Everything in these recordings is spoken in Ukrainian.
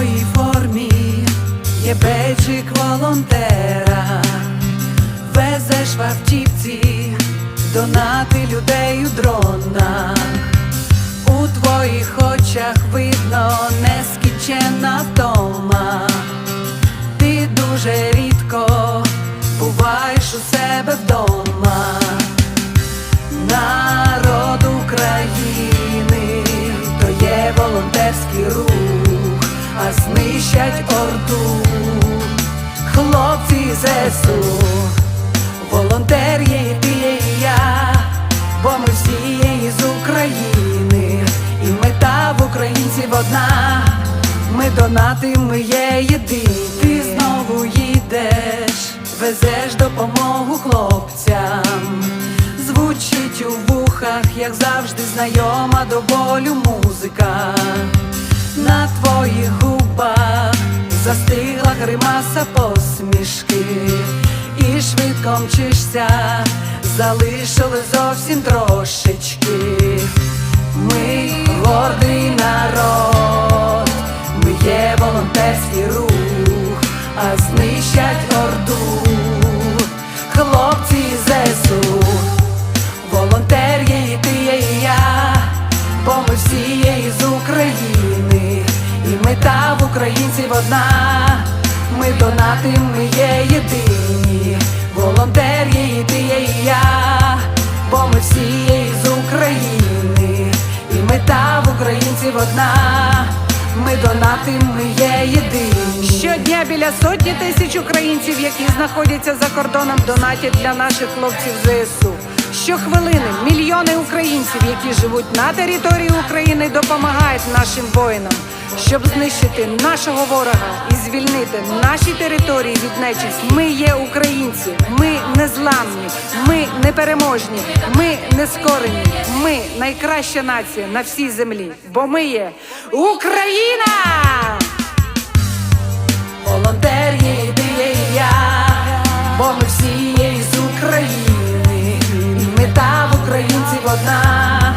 твоїй формі є бейджик волонтера, везеш в автівці, донати людей у дронах. У твоїх очах видно нескінченна втома. Ти дуже рідко буваєш у себе вдома. ЗСУ, волонтер є і ти є і я, бо ми всі є із України, і мета в українців одна. Ми донатим, ми є єдині. Ти знову їдеш, везеш допомогу хлопцям. Звучить у вухах, як завжди, знайома до болю музика. На твоїх застигла гримаса посмішки, і швидко мчишся, залишили зовсім трошечки. Ми гордий народ, ми є волонтерський рух, а знищать орду, хлопці ЗСУ, волонтер є і ти є і я, бо ми всі є із України, українців одна. Ми донатим, ми є єдині, волонтер є і ти є і я, бо ми всі є із України, і мета в українців одна. Ми донатим, ми є єдині. Щодня біля сотні тисяч українців, які знаходяться за кордоном, донатять для наших хлопців ЗСУ. Щохвилини мільйони українців, які живуть на території України, допомагають нашим воїнам, щоб знищити нашого ворога і звільнити наші території від нечисті. Ми є українці, ми незламні, ми непереможні, ми нескорені. Ми найкраща нація на всій землі, бо ми є Україна! Волонтер є ти є і я, бо ми всі є із України, мета в українців одна.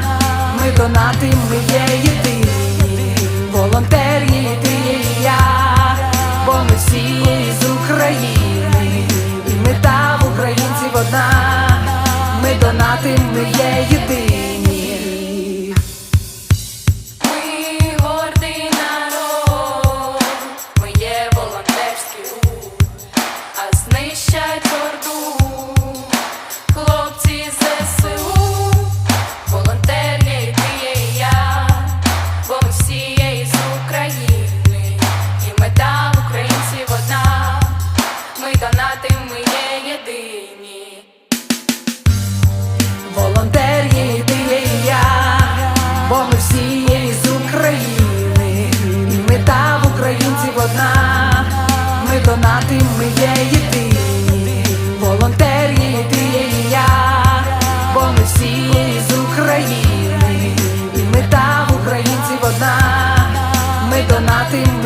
Ми донатим, ми є донатим, Донати ми є єдині, волонтери ти є і я, бо ми всі з України, і ми в українців одна, ми донати.